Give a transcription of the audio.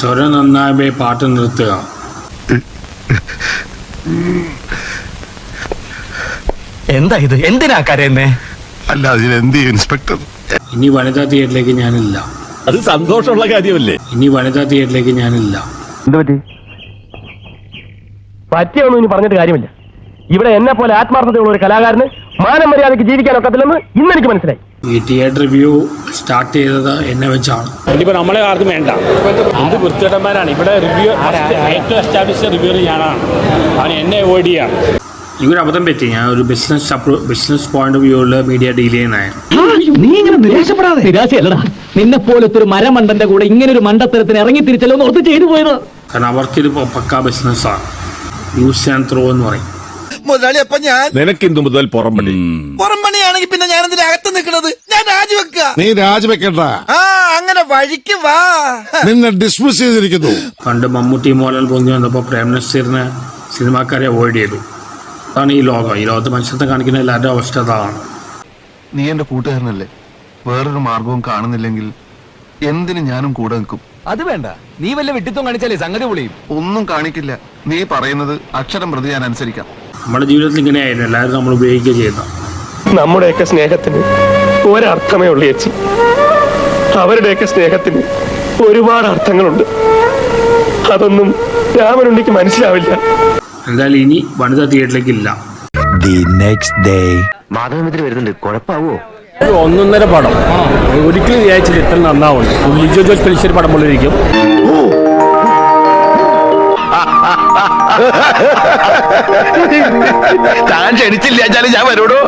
സ്വരം നന്നായി പാട്ട് നിർത്തുക. എന്താ ഇത്? എന്തിനാ കരയുന്നേ? അല്ല അതിലെന്ത് എന്ത് ഇൻസ്പെക്ടർ? ഇനി വനിതാ തിയേറ്ററിലേക്ക് ഞാനില്ല. അത് സന്തോഷമുള്ള കാര്യമല്ലേ? ഇനി വനിതാ തിയേറ്ററിലേക്ക് ഞാനില്ല. പറ്റിയൊന്നും ഇനി പറഞ്ഞിട്ട് കാര്യമില്ല. ഇവിടെ എന്നെ പോലെ ആത്മാർത്ഥതയുള്ള ഒരു കലാകാരന് മാനം മര്യാദയ്ക്ക് ജീവിക്കാൻ ഒക്കത്തില്ലെന്ന് ഇന്ന് എനിക്ക് മനസ്സിലായി. ഈ തിയേറ്റർ റിവ്യൂ സ്റ്റാർട്ട് ചെയ്തത് എന്നെ വെച്ചാണ്. ഇനിയിപ്പോൾ നമ്മളെ ആർക്കും വേണ്ട. എന്ത് വൃത്തികെട്ടന്മാരാണ്. ഇവിടെ റിവ്യൂ ഏറ്റവും എസ്റ്റാബ്ലിഷ് റിവ്യൂ ഞാനാണ്. അവൻ എന്നെ അവോയ്ഡ് ചെയ്യാണ്. ഇവർ അബദ്ധം പറ്റി. ഞാൻ ഒരു ബിസിനസ് ബിസിനസ് പോയിന്റ് ഓഫ് വ്യൂവിൽ മീഡിയ ഡീൽ ചെയ്യുന്നതായിരുന്നു നീ ഇങ്ങനെ നിരാശപ്പെടാതെ. നിരാശയല്ലടാ. നിന്നെ പോലത്തെ ഒരു മരമണ്ടന്റെ കൂടെ ഇങ്ങനെ ഒരു മണ്ടത്തരത്തിന് ഇറങ്ങി തിരിച്ചല്ലോ ഓർത്ത് ചെയ്തു പോയത്. കാരണം അവർക്കിത് പക്കാ പക്കാ ബിസിനസ്സാണ് യൂസ് ആൻഡ് ത്രോ എന്ന് പറയും. മുതലാളി അപ്പൊ ഞാൻ നിനക്ക് എന്ത് മുതൽ പുറംപണി പുറംപണിയാണെങ്കിൽ പിന്നെ ഞാൻ എന്തിനാ അകത്ത് നിൽക്കണത് ഞാൻ രാജിവെക്ക നീ രാജിവെക്കണ്ട. ആ അങ്ങനെ വഴിക്ക് വാ. നിന്നെ ഡിസ്മിസ് ചെയ്തിരിക്കുന്നു. പണ്ട് മമ്മൂട്ടി മോഹൻലാൽ പൊങ്ങി വന്നപ്പോൾ പ്രേം നസീറിനെ സിനിമാക്കാരെ അവോയ്ഡ് ചെയ്തു. അതാണ് ഈ ലോകം. ഈ ലോകത്ത് മനുഷ്യത്തെ കാണിക്കുന്ന എല്ലാവരുടെ അവസ്ഥ അതാണ്. നീ എന്റെ കൂട്ടുകാരനല്ലേ? വേറൊരു മാർഗവും കാണുന്നില്ലെങ്കിൽ എന്തിന് ഞാനും കൂടെ നിൽക്കും? അത് വേണ്ട. നീ വല്ല വിട്ടിത്വം കാണിച്ചാലേ സംഗതി പൊളിയും. ഒന്നും കാണിക്കില്ല. നീ പറയുന്നത് അക്ഷരം പ്രതി ഞാൻ അനുസരിക്കാം. നമ്മുടെ ജീവിതത്തിൽ ഇങ്ങനെയായിരുന്നു എല്ലാവരും നമ്മൾ ഉപയോഗിക്കുക ചെയ്യുന്ന. നമ്മുടെയൊക്കെ സ്നേഹത്തിന് ഒരർത്ഥമേ ഉള്ളൂ ചേച്ചി. അവരുടെയൊക്കെ സ്നേഹത്തിന് ഒരുപാട് അർത്ഥങ്ങളുണ്ട്. അതൊന്നും രാമനുണ്ടിക്ക് മനസ്സിലാവില്ല. എന്തായാലും ഇനി വനിതാ തിയേറ്ററിലേക്ക് ഇല്ല. ദി നെക്സ്റ്റ് ഡേ മാധവമിത്രി വരുന്നുണ്ട്. കുഴപ്പാവോ? ഒന്നൊന്നര പടം. ഒരിക്കലും വിചാരിച്ചില്ല ഇത്ര നന്നാവും ലിജോ ജോസ് പെലിശ്ശേരി പടം പോലെ ഇരിക്കും. താൻ ക്ഷണിച്ചില്ല ഞാൻ വരൂടോ.